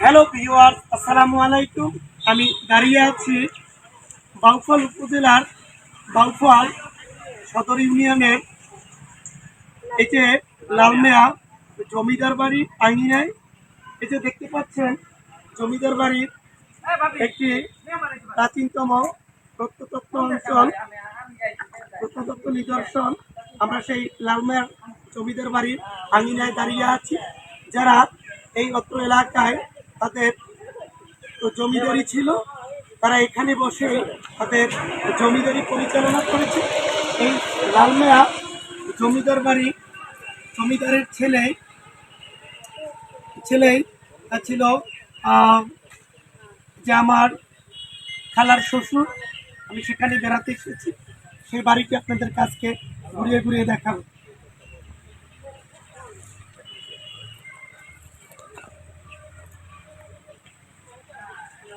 Hello viewer আসসালামু আলাইকুম আমি দাঁড়িয়ে আছি বাউফল উপজেলার বাউফল সদর ইউনিয়নের এই যে লালমেয়া জমিদার বাড়ি আইনিনায় এই যে দেখতে পাচ্ছেন, জমিদার বাড়ির একটি প্রাচীনতম প্রত্নতত্ত্ব অঞ্চল। প্রত্নতত্ত্ব নিদর্শন। আমরা সেই লালমেয়ার জমিদার বাড়ির আঙিনায় দাঁড়িয়ে আছি। যারা এই অত্র এলাকায় তাদের জমিদারি ছিল, তারা এখানে বসে তাদের জমিদারি পরিচালনা করেছে। এই লালমেয়া জমিদার বাড়ি, জমিদারের ছেলে ছেলে ছিল যে আমার খালার শ্বশুর, আমি সেখানে বেড়াতে এসেছি। সেই বাড়িটি আপনাদের কাছকে ঘুরিয়ে ঘুরিয়ে দেখাবো।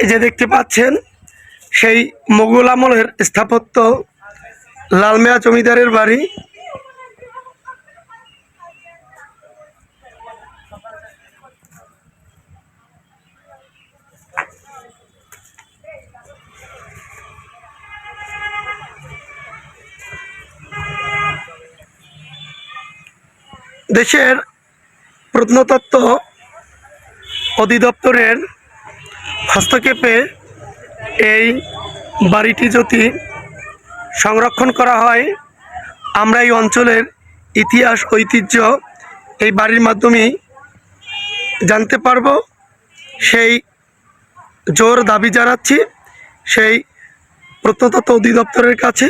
এই যে দেখতে পাচ্ছেন সেই মোগল আমলের স্থাপত্য লালমেয়া জমিদারের বাড়ি। দেশের প্রত্নতত্ত্ব অধিদপ্তরের হস্তক্ষেপে এই বাড়িটি যদি সংরক্ষণ করা হয়, আমরা এই অঞ্চলের ইতিহাস, ঐতিহ্য এই বাড়ির মাধ্যমেই জানতে পারব। সেই জোর দাবি জানাচ্ছি, সেই প্রত্নতত্ত্ব অধিদপ্তরের কাছে।